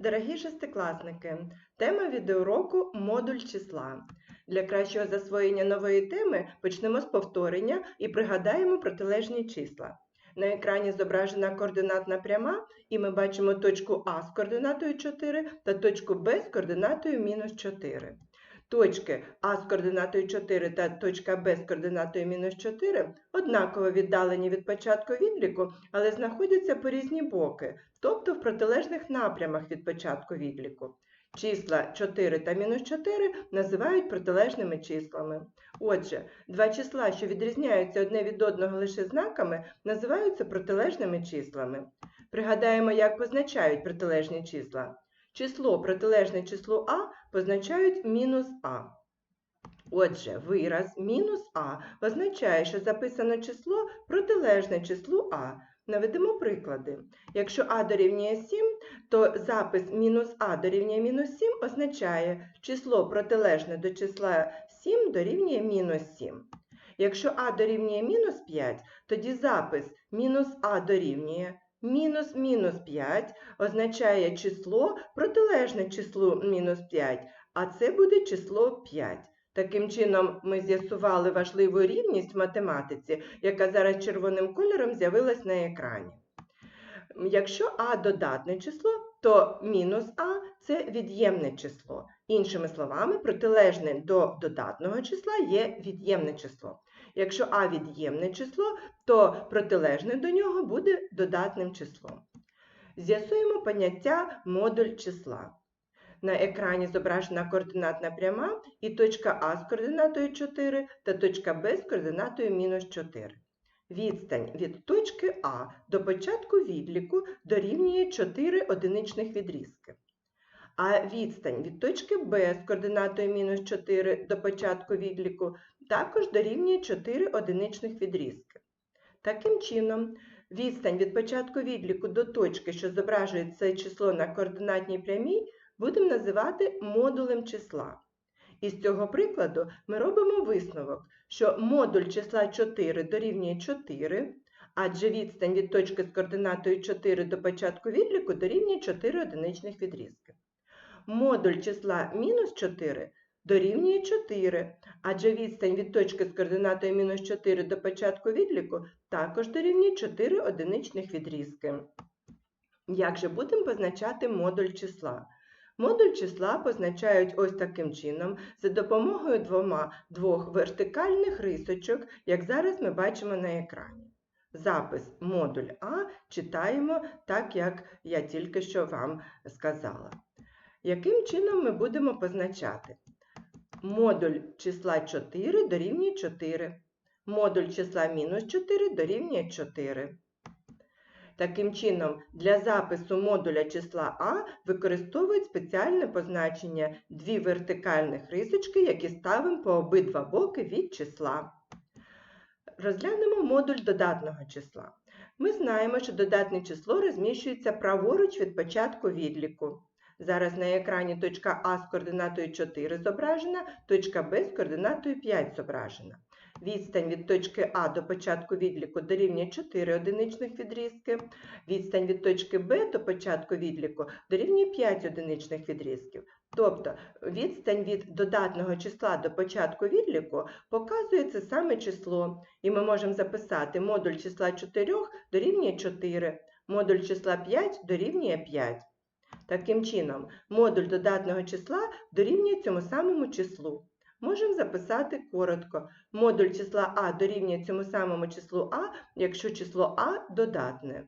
Дорогі шестикласники, тема відеоуроку модуль числа. Для кращого засвоєння нової теми почнемо з повторення і пригадаємо протилежні числа. На екрані зображена координатна пряма, і ми бачимо точку А з координатою 4 та точку Б з координатою мінус 4. Точки А з координатою 4 та точка Б з координатою мінус 4 однаково віддалені від початку відліку, але знаходяться по різні боки, тобто в протилежних напрямах від початку відліку. Числа 4 та мінус 4 називають протилежними числами. Отже, два числа, що відрізняються одне від одного лише знаками, називаються протилежними числами. Пригадаємо, як позначають протилежні числа. Число протилежне числу А позначають мінус А. Отже, вираз мінус А означає, що записано число протилежне числу А. Наведемо приклади. Якщо А дорівнює 7, то запис мінус А дорівнює мінус 7 означає число протилежне до числа 7 дорівнює мінус 7. Якщо А дорівнює мінус 5, тоді запис мінус А дорівнює мінус мінус 5 означає число протилежне числу мінус 5, а це буде число 5. Таким чином, ми з'ясували важливу рівність в математиці, яка зараз червоним кольором з'явилась на екрані. Якщо А додатне число, то мінус А це від'ємне число. Іншими словами, протилежне до додатного числа є від'ємне число. Якщо А від'ємне число, то протилежне до нього буде додатним числом. З'ясуємо поняття модуль числа. На екрані зображена координатна пряма і точка А з координатою 4 та точка Б з координатою мінус 4. Відстань від точки А до початку відліку дорівнює 4 одиничних відрізки. А відстань від точки Б з координатою мінус 4 до початку відліку також дорівнює 4 одиничних відрізки. Таким чином, відстань від початку відліку до точки, що зображує це число на координатній прямій, будемо називати модулем числа. Із цього прикладу ми робимо висновок, що модуль числа 4 дорівнює 4, адже відстань від точки з координатою 4 до початку відліку дорівнює 4 одиничних відрізки. Модуль числа мінус 4 дорівнює 4, адже відстань від точки з координатою мінус 4 до початку відліку також дорівнює 4 одиничних відрізки. Як же будемо позначати модуль числа? Модуль числа позначають ось таким чином за допомогою двома, двох вертикальних рисочок, як зараз ми бачимо на екрані. Запис модуль А читаємо так, як я тільки що вам сказала. Яким чином ми будемо позначати? Модуль числа 4 дорівнює 4. Модуль числа мінус 4 дорівнює 4. Таким чином, для запису модуля числа А використовують спеціальне позначення дві вертикальних рисочки, які ставимо по обидва боки від числа. Розглянемо модуль додатного числа. Ми знаємо, що додатне число розміщується праворуч від початку відліку. Зараз на екрані точка А з координатою 4 зображена, точка Б з координатою 5 зображена. Відстань від точки А до початку відліку дорівнює 4 одиничних відрізки. Відстань від точки Б до початку відліку дорівнює 5 одиничних відрізків. Тобто відстань від додатного числа до початку відліку показує це саме число. І ми можемо записати модуль числа 4 дорівнює 4, модуль числа 5 дорівнює 5. Таким чином, модуль додатного числа дорівнює цьому самому числу. Можемо записати коротко. Модуль числа А дорівнює цьому самому числу А, якщо число А додатне.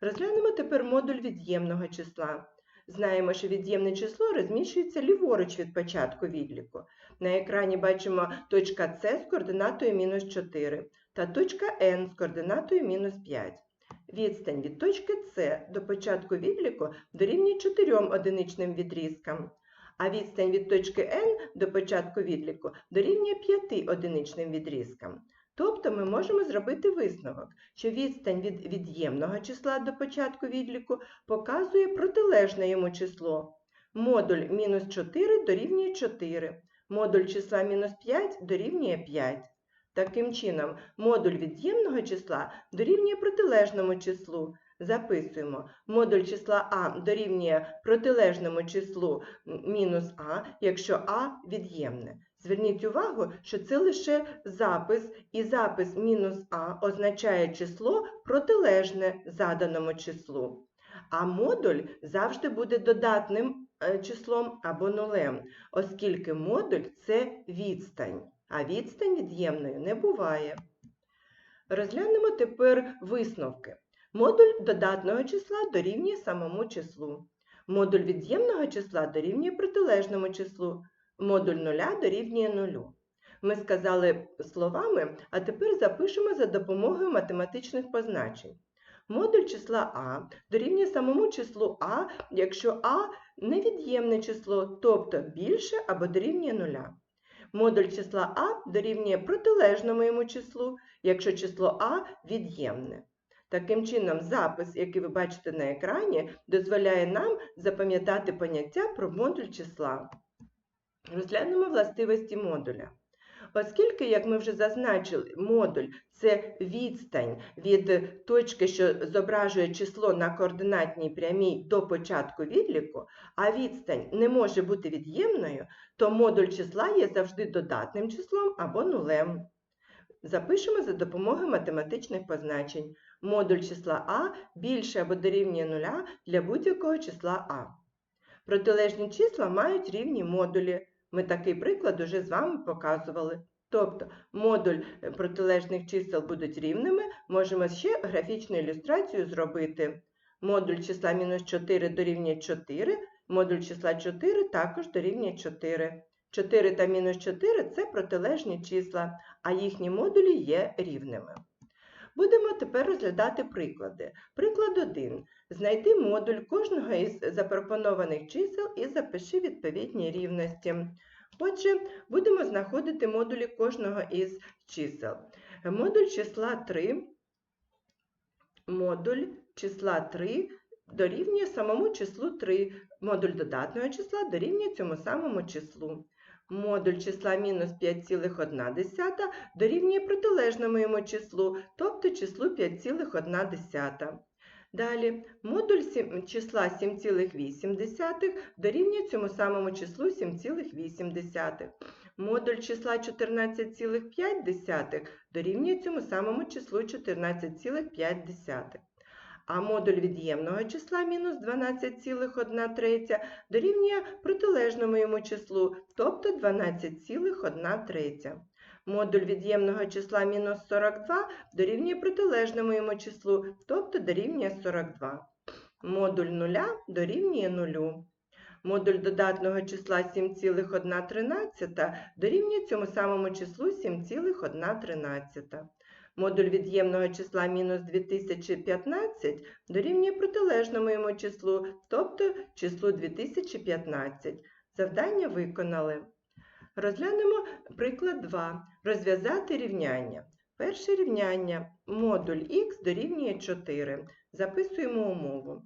Розглянемо тепер модуль від'ємного числа. Знаємо, що від'ємне число розміщується ліворуч від початку відліку. На екрані бачимо точка С з координатою мінус 4 та точка N з координатою мінус 5. Відстань від точки С до початку відліку дорівнює 4 одиничним відрізкам, а відстань від точки N до початку відліку дорівнює 5 одиничним відрізкам. Тобто ми можемо зробити висновок, що відстань від від'ємного числа до початку відліку показує протилежне йому число. Модуль мінус 4 дорівнює 4, модуль числа мінус 5 дорівнює 5. Таким чином, модуль від'ємного числа дорівнює протилежному числу. Записуємо. Модуль числа А дорівнює протилежному числу мінус А, якщо А від'ємне. Зверніть увагу, що це лише запис, і запис мінус А означає число протилежне заданому числу. А модуль завжди буде додатним е, числом або нулем, оскільки модуль це відстань, а відстань від'ємною не буває. Розглянемо тепер висновки. Модуль додатного числа дорівнює самому числу. Модуль від'ємного числа дорівнює протилежному числу. Модуль нуля дорівнює нулю. Ми сказали словами, а тепер запишемо за допомогою математичних позначень. Модуль числа А дорівнює самому числу А, якщо А невід'ємне число, тобто більше або дорівнює нуля. Модуль числа А дорівнює протилежному йому числу, якщо число А від'ємне. Таким чином, запис, який ви бачите на екрані, дозволяє нам запам'ятати поняття про модуль числа. Розглянемо властивості модуля. Оскільки, як ми вже зазначили, модуль це відстань від точки, що зображує число на координатній прямій до початку відліку, а відстань не може бути від'ємною, то модуль числа є завжди додатним числом або нулем. Запишемо за допомогою математичних позначень. Модуль числа А більше або дорівнює нуля для будь-якого числа А. Протилежні числа мають рівні модулі. Ми такий приклад уже з вами показували. Тобто модуль е, протилежних чисел будуть рівними, можемо ще графічну ілюстрацію зробити. Модуль числа мінус 4 дорівнює 4, модуль числа 4 також дорівнює 4. 4 та мінус 4 це протилежні числа, а їхні модулі є рівними. Будемо тепер розглядати приклади. Приклад 1. Знайди модуль кожного із запропонованих чисел і запиши відповідні рівності. Отже, будемо знаходити модулі кожного із чисел. Модуль числа 3, модуль числа 3 дорівнює самому числу 3. Модуль додатного числа дорівнює цьому самому числу. Модуль числа мінус 5,1 дорівнює протилежному йому числу, тобто числу 5,1. Далі, модуль сім- числа 7,8 дорівнює цьому самому числу 7,8. Модуль числа 14,5 дорівнює цьому самому числу 14,5. А модуль від'ємного числа мінус 12,1 дорівнює протилежному йому числу, тобто 12,1. Модуль від'ємного числа мінус 42 дорівнює протилежному йому числу, тобто дорівнює 42. Модуль нуля дорівнює нулю. Модуль додатного числа 7,1 дорівнює цьому самому числу 7,1. Модуль від'ємного числа мінус 2015 дорівнює протилежному йому числу, тобто числу 2015. Завдання виконали. Розглянемо приклад 2. Розв'язати рівняння. Перше рівняння. Модуль х дорівнює 4. Записуємо умову.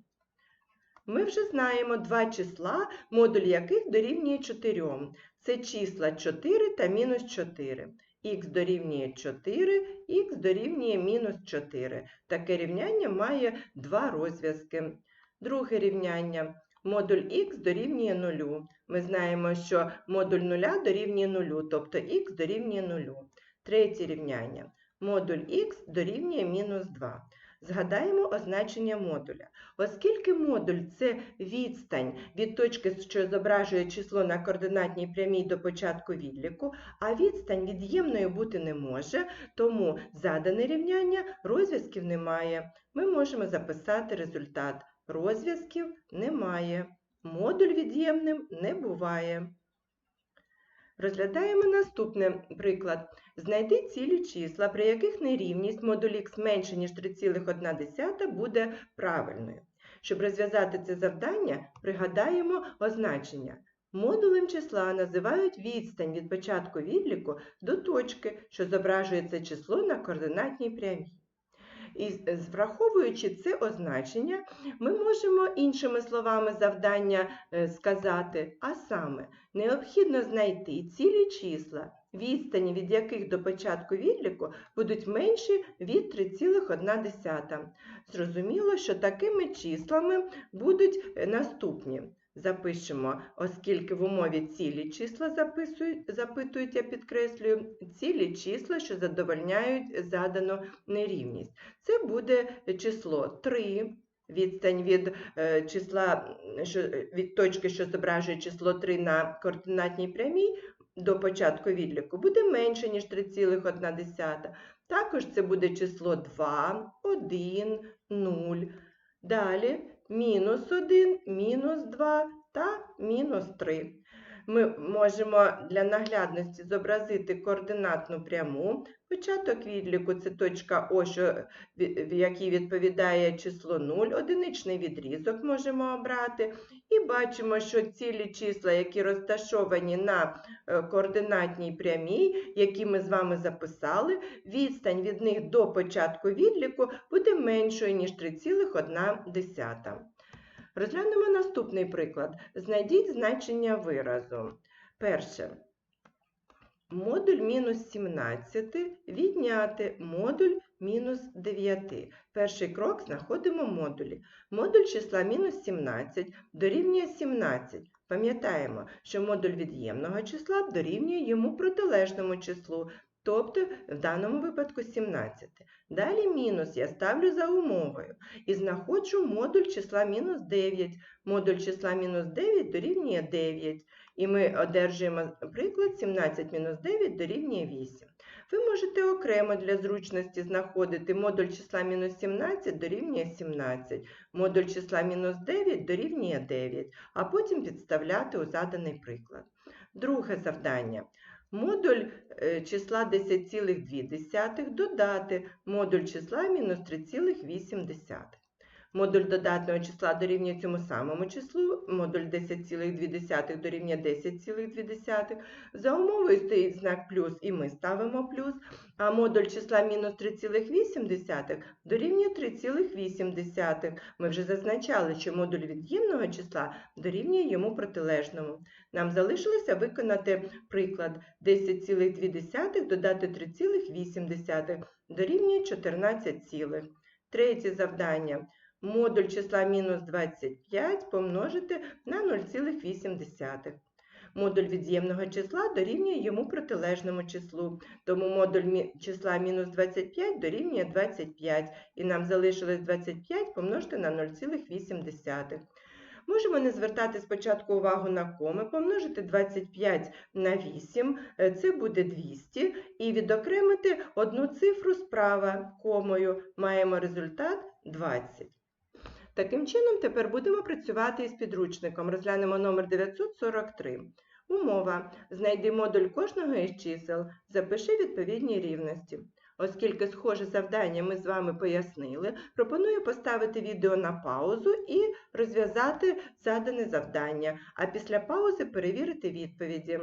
Ми вже знаємо два числа, модуль яких дорівнює 4. Це числа 4 та мінус 4. Х дорівнює 4, х дорівнює мінус 4. Таке рівняння має два розв'язки. Друге рівняння. Модуль х дорівнює 0. Ми знаємо, що модуль 0 дорівнює 0, тобто х дорівнює 0. Третє рівняння. Модуль х дорівнює мінус 2. Згадаємо означення модуля. Оскільки модуль це відстань від точки, що зображує число на координатній прямій до початку відліку, а відстань від'ємною бути не може, тому задане рівняння розв'язків немає. Ми можемо записати результат. Розв'язків немає. Модуль від'ємним не буває. Розглядаємо наступний приклад. Знайди цілі числа, при яких нерівність модуль х менше, ніж 3,1 буде правильною. Щоб розв'язати це завдання, пригадаємо означення. Модулем числа називають відстань від початку відліку до точки, що зображує це число на координатній прямій. І враховуючи це означення, ми можемо іншими словами завдання е, сказати, а саме необхідно знайти цілі числа, відстані від яких до початку відліку будуть менші від 3,1. Зрозуміло, що такими числами будуть е, наступні. Запишемо, оскільки в умові цілі числа запитують, я підкреслюю, цілі числа, що задовольняють задану нерівність. Це буде число 3, відстань від е, числа, що, від точки, що зображує число 3 на координатній прямій, до початку відліку буде менше, ніж 3,1. Також це буде число 2, 1, 0. Далі мінус 1, мінус 2 та мінус 3. Ми можемо для наглядності зобразити координатну пряму. Початок відліку це точка О, що, в якій відповідає число 0, одиничний відрізок можемо обрати. І бачимо, що цілі числа, які розташовані на е, координатній прямій, які ми з вами записали, відстань від них до початку відліку буде меншою, ніж 3,1. Розглянемо наступний приклад. Знайдіть значення виразу. Перше. Модуль мінус 17 відняти модуль мінус 9. Перший крок знаходимо модулі. Модуль числа мінус 17 дорівнює 17. Пам'ятаємо, що модуль від'ємного числа дорівнює йому протилежному числу, тобто в даному випадку 17. Далі мінус я ставлю за умовою і знаходжу модуль числа мінус 9. Модуль числа мінус 9 дорівнює 9. І ми одержуємо приклад 17 мінус 9 дорівнює 8. Ви можете окремо для зручності знаходити модуль числа мінус 17 дорівнює 17, модуль числа мінус 9 дорівнює 9, а потім підставляти у заданий приклад. Друге завдання. Модуль е, числа 10,2 додати модуль числа мінус 3,8. Модуль додатного числа дорівнює цьому самому числу, модуль 10,2 дорівнює 10,2. За умовою стоїть знак плюс і ми ставимо плюс, а модуль числа мінус 3,8 дорівнює 3,8. Ми вже зазначали, що модуль від'ємного числа дорівнює йому протилежному. Нам залишилося виконати приклад 10,2 додати 3,8 дорівнює 14, цілих. Третє завдання. Модуль числа мінус 25 помножити на 0,8. Модуль від'ємного числа дорівнює йому протилежному числу, тому модуль числа мінус 25 дорівнює 25, і нам залишилось 25 помножити на 0,8. Можемо не звертати спочатку увагу на коми, помножити 25 на 8, е, це буде 200, і відокремити одну цифру справа комою. Маємо результат 20. Таким чином, тепер будемо працювати із підручником. Розглянемо номер 943. Умова. Знайди модуль кожного із чисел. Запиши відповідні рівності. Оскільки схоже завдання ми з вами пояснили, пропоную поставити відео на паузу і розв'язати задане завдання, а після паузи перевірити відповіді.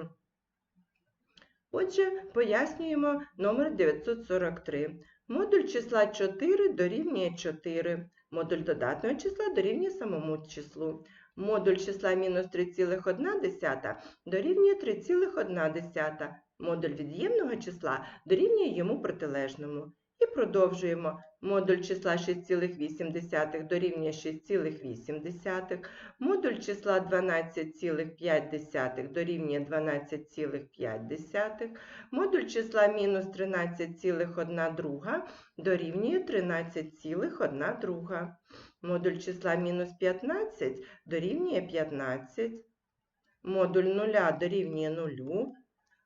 Отже, пояснюємо номер 943. Модуль числа 4 дорівнює 4. Модуль додатного числа дорівнює самому числу. Модуль числа мінус 3,1 дорівнює 3,1. Модуль від'ємного числа дорівнює йому протилежному. Продовжуємо. Модуль числа 6,8 дорівнює 6,8. Модуль числа 12,5 дорівнює 12,5. Модуль числа мінус 13,1 друга дорівнює 13,1 друга. Модуль числа мінус 15 дорівнює 15. Модуль нуля дорівнює 0.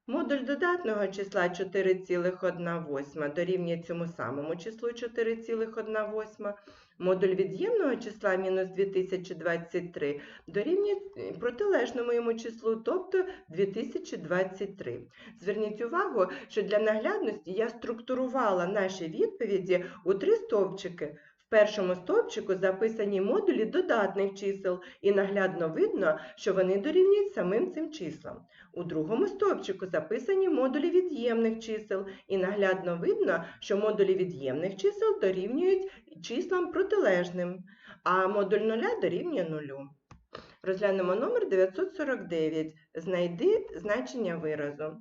Модуль додатного числа 4,1 дорівнює цьому самому числу 4,1. Модуль від'ємного числа мінус 2023 дорівнює е, протилежному йому числу, тобто 2023. Зверніть увагу, що для наглядності я структурувала наші відповіді у три стовпчики. Першому стовпчику записані модулі додатних чисел, і наглядно видно, що вони дорівнюють самим цим числам. У другому стовпчику записані модулі від'ємних чисел, і наглядно видно, що модулі від'ємних чисел дорівнюють числам протилежним, а модуль нуля дорівнює нулю. Розглянемо номер 949. Знайди значення виразу.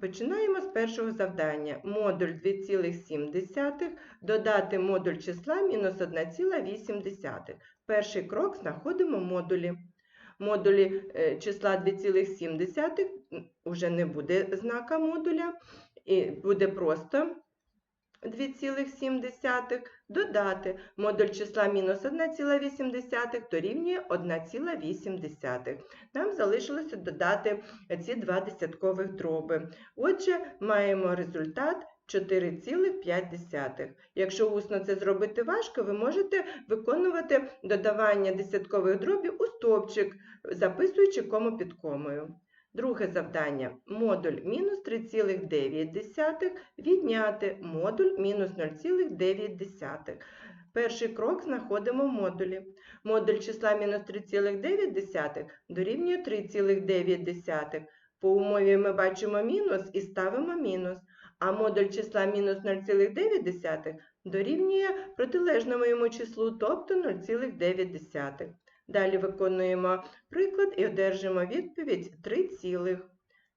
Починаємо з першого завдання. Модуль 2,7 додати модуль числа мінус 1,8. Перший крок знаходимо модулі. Модулі е, числа 2,7 вже не буде знака модуля, і буде просто 2,7 додати модуль числа мінус 1,8 дорівнює 1,8. Нам залишилося додати ці два десяткових дроби. Отже, маємо результат 4,5. Якщо усно це зробити важко, ви можете виконувати додавання десяткових дробів у стовпчик, записуючи кому під комою. Друге завдання. Модуль мінус 3,9 відняти модуль мінус 0,9. Перший крок знаходимо в модулі. Модуль числа мінус 3,9 дорівнює 3,9. По умові ми бачимо мінус і ставимо мінус. А модуль числа мінус 0,9 дорівнює протилежному йому числу, тобто 0,9. Далі виконуємо приклад і одержимо відповідь 3 цілих.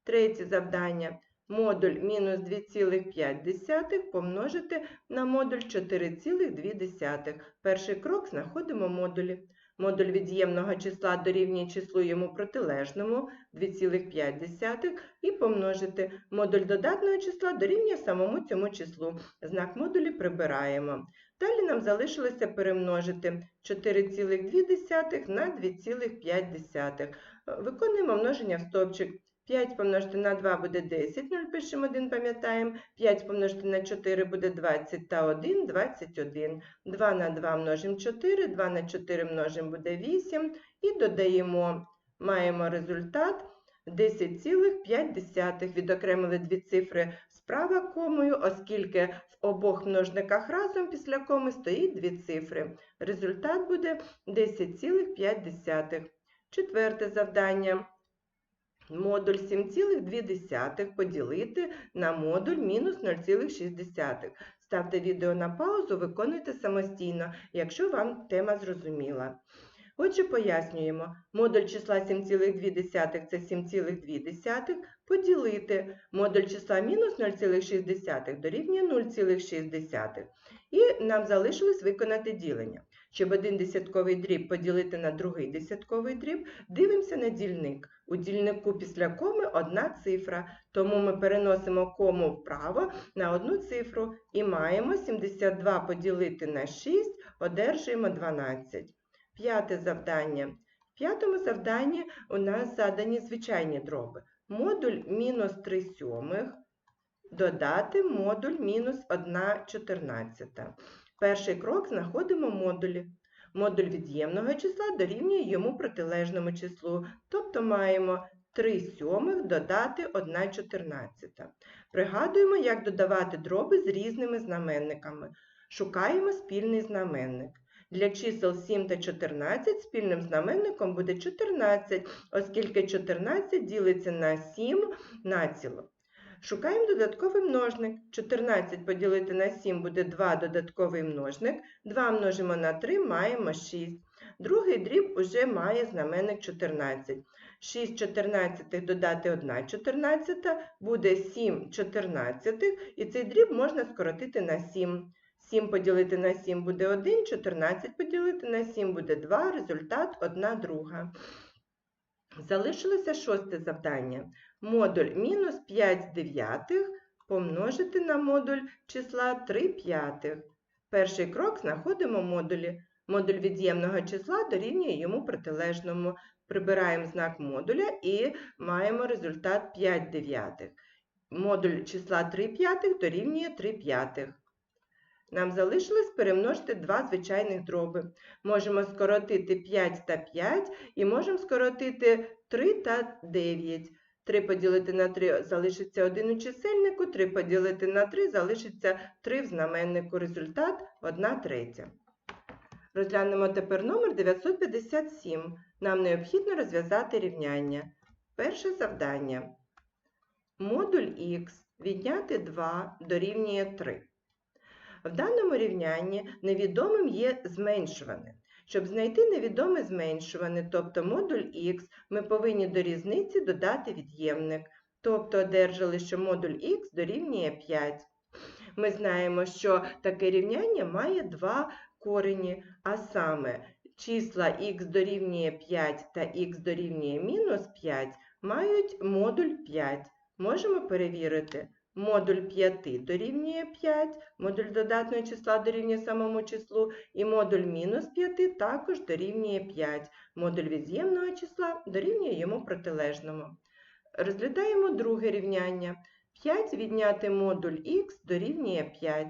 Третє завдання. Модуль мінус 2,5 помножити на модуль 4,2. Перший крок знаходимо модулі. Модуль від'ємного числа дорівнює числу йому протилежному 2,5 і помножити модуль додатного числа дорівнює самому цьому числу. Знак модулі прибираємо. Далі нам залишилося перемножити 4,2 на 2,5. Виконуємо множення в стовпчик. 5 помножити на 2 буде 10, 0 пишемо 1, пам'ятаємо. 5 помножити на 4 буде 20 та 1 – 21. 2 на 2 множимо 4, 2 на 4 множимо буде 8 і додаємо, маємо результат 10,5. Відокремили дві цифри справа комою, оскільки в обох множниках разом після коми стоїть дві цифри. Результат буде 10,5. Четверте завдання. Модуль 7,2 поділити на модуль мінус 0,6. Ставте відео на паузу, виконуйте самостійно, якщо вам тема зрозуміла. Отже, пояснюємо, модуль числа 7,2 це 7,2 поділити модуль числа мінус 0,6 дорівнює 0,6. І нам залишилось виконати ділення. Щоб один десятковий дріб поділити на другий десятковий дріб, дивимося на дільник. У дільнику після коми одна цифра, тому ми переносимо кому вправо на одну цифру і маємо 72 поділити на 6, одержуємо 12. П'яте завдання. В п'ятому завданні у нас задані звичайні дроби. Модуль мінус 3 сьомих додати модуль мінус 1 чотирнадцята. Перший крок знаходимо модулі. Модуль від'ємного числа дорівнює йому протилежному числу, тобто маємо 3 сьомих додати 1 чотирнадцята. Пригадуємо, як додавати дроби з різними знаменниками. Шукаємо спільний знаменник. Для чисел 7 та 14 спільним знаменником буде 14, оскільки 14 ділиться на 7 націло. Шукаємо додатковий множник. 14 поділити на 7 буде 2 додатковий множник. 2 множимо на 3, маємо 6. Другий дріб уже має знаменник 14. 6 чотирнадцятих додати 1 чотирнадцята буде 7 чотирнадцятих, і цей дріб можна скоротити на 7. 7 поділити на 7 буде 1, 14 поділити на 7 буде 2, результат 1 друга. Залишилося шосте завдання. Модуль мінус 5 дев'ятих помножити на модуль числа 3 п'ятих. Перший крок знаходимо модулі. Модуль від'ємного числа дорівнює йому протилежному. Прибираємо знак модуля і маємо результат 5 дев'ятих. Модуль числа 3 п'ятих дорівнює 3 п'ятих. Нам залишилось перемножити два звичайних дроби. Можемо скоротити 5 та 5 і можемо скоротити 3 та 9. 3 поділити на 3 залишиться 1 у чисельнику, 3 поділити на 3 залишиться 3 в знаменнику. Результат 1 третя. Розглянемо тепер номер 957. Нам необхідно розв'язати рівняння. Перше завдання. Модуль х відняти 2 дорівнює 3. В даному рівнянні невідомим є зменшуване. Щоб знайти невідоме зменшуване, тобто модуль х, ми повинні до різниці додати від'ємник. тобто одержали, що модуль х дорівнює 5. Ми знаємо, що таке рівняння має два корені, а саме числа х дорівнює 5 та х дорівнює мінус 5 мають модуль 5. Можемо перевірити. Модуль 5 дорівнює 5, модуль додатного числа дорівнює самому числу, і модуль мінус 5 також дорівнює 5. Модуль від'ємного числа дорівнює йому протилежному. Розглядаємо друге рівняння. 5 відняти модуль х дорівнює 5.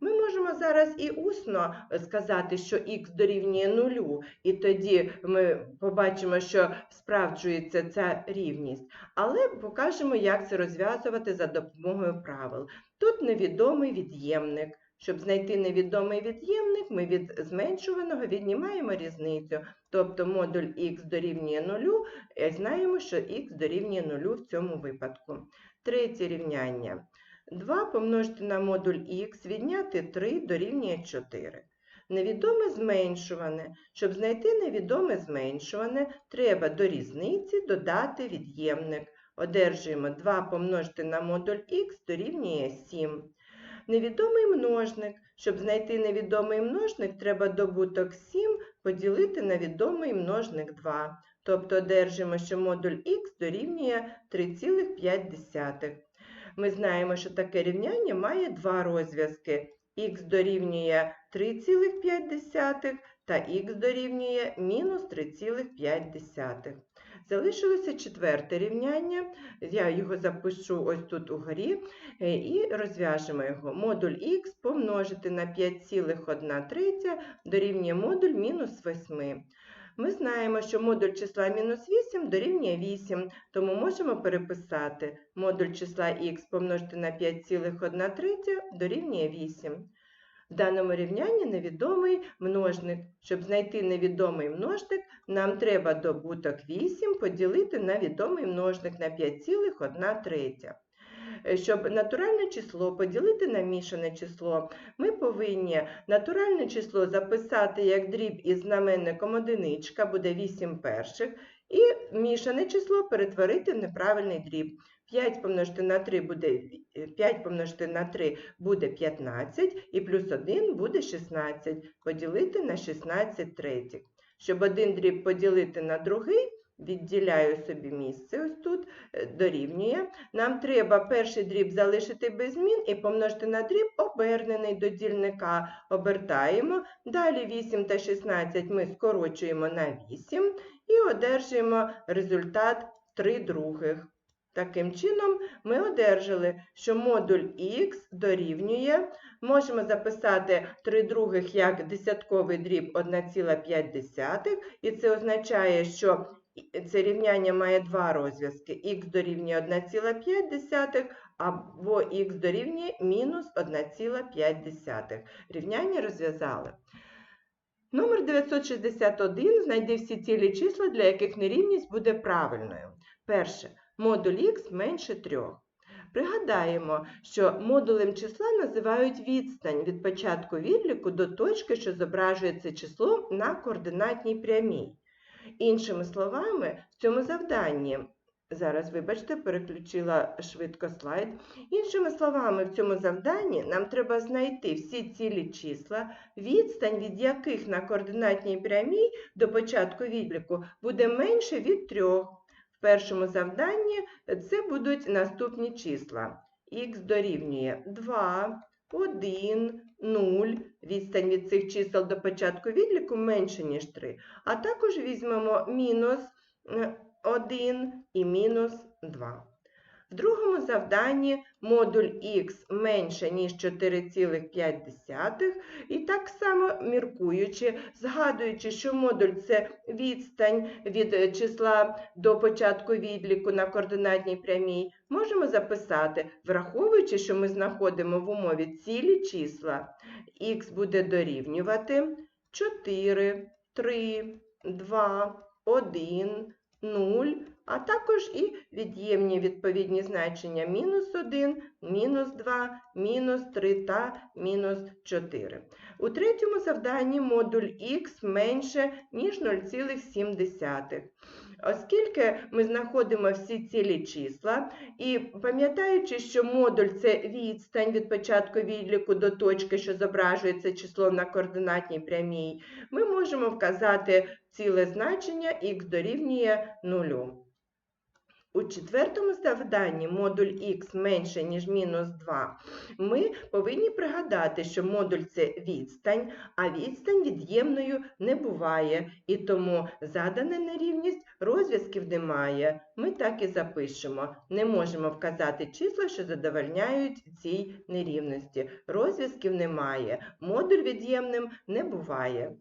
Ми можемо зараз і усно сказати, що х дорівнює нулю, і тоді ми побачимо, що справджується ця рівність. Але покажемо, як це розв'язувати за допомогою правил. Тут невідомий від'ємник. Щоб знайти невідомий від'ємник, ми від зменшуваного віднімаємо різницю. Тобто модуль х дорівнює нулю, і знаємо, що х дорівнює нулю в цьому випадку. Третє рівняння. 2 помножити на модуль х, відняти 3 дорівнює 4. Невідоме зменшуване. Щоб знайти невідоме зменшуване, треба до різниці додати від'ємник. Одержуємо 2 помножити на модуль х дорівнює 7. Невідомий множник. Щоб знайти невідомий множник, треба добуток 7 поділити на відомий множник 2. Тобто одержимо, що модуль х дорівнює 3,5. Ми знаємо, що таке рівняння має два розв'язки. х дорівнює 3,5 та х дорівнює мінус 3,5. Залишилося четверте рівняння. Я його запишу ось тут угорі е, і розв'яжемо його. Модуль х помножити на 5,1 дорівнює модуль мінус 8. Ми знаємо, що модуль числа мінус 8 дорівнює 8, тому можемо переписати модуль числа х помножити на 5,1 дорівнює 8. В даному рівнянні невідомий множник. Щоб знайти невідомий множник, нам треба добуток 8 поділити на відомий множник на 5,1 щоб натуральне число поділити на мішане число, ми повинні натуральне число записати як дріб із знаменником одиничка, буде 8 перших, і мішане число перетворити в неправильний дріб. 5 помножити на 3 буде 5 помножити на 3 буде 15, і плюс 1 буде 16. Поділити на 16 третіх. Щоб один дріб поділити на другий, відділяю собі місце, ось тут е, дорівнює. Нам треба перший дріб залишити без змін і помножити на дріб обернений до дільника. Обертаємо. Далі 8 та 16 ми скорочуємо на 8 і одержуємо результат 3 других. Таким чином, ми одержали, що модуль х дорівнює, можемо записати 3 других як десятковий дріб 1,5, і це означає, що це рівняння має два розв'язки. х дорівнює 1,5 або х дорівнює мінус 1,5. Рівняння розв'язали. Номер 961 знайди всі цілі числа, для яких нерівність буде правильною. Перше. Модуль х менше 3. Пригадаємо, що модулем числа називають відстань від початку відліку до точки, що зображує це число на координатній прямій. Іншими словами, в цьому завданні, зараз, вибачте, переключила швидко слайд. Іншими словами, в цьому завданні нам треба знайти всі цілі числа, відстань від яких на координатній прямій до початку відліку буде менше від 3. В першому завданні це будуть наступні числа. Х дорівнює 2, 1, 0. Відстань від цих чисел до початку відліку менше, ніж 3. А також візьмемо мінус 1 е, і мінус 2. В другому завданні модуль х менше, ніж 4,5, і так само міркуючи, згадуючи, що модуль це відстань від числа до початку відліку на координатній прямій, можемо записати, враховуючи, що ми знаходимо в умові цілі числа, х буде дорівнювати 4, 3, 2, 1, 0, а також і від'ємні відповідні значення мінус 1, мінус 2, мінус 3 та мінус 4. У третьому завданні модуль х менше, ніж 0,7. Оскільки ми знаходимо всі цілі числа, і пам'ятаючи, що модуль це відстань від початку відліку до точки, що зображується числом на координатній прямій, ми можемо вказати ціле значення х дорівнює 0. У четвертому завданні модуль х менше, ніж мінус 2, ми повинні пригадати, що модуль це відстань, а відстань від'ємною не буває, і тому задана нерівність розв'язків немає. Ми так і запишемо. Не можемо вказати числа, що задовольняють цій нерівності. Розв'язків немає, модуль від'ємним не буває.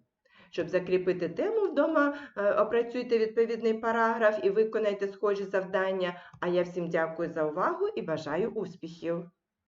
Щоб закріпити тему вдома, е, опрацюйте відповідний параграф і виконайте схожі завдання. А я всім дякую за увагу і бажаю успіхів!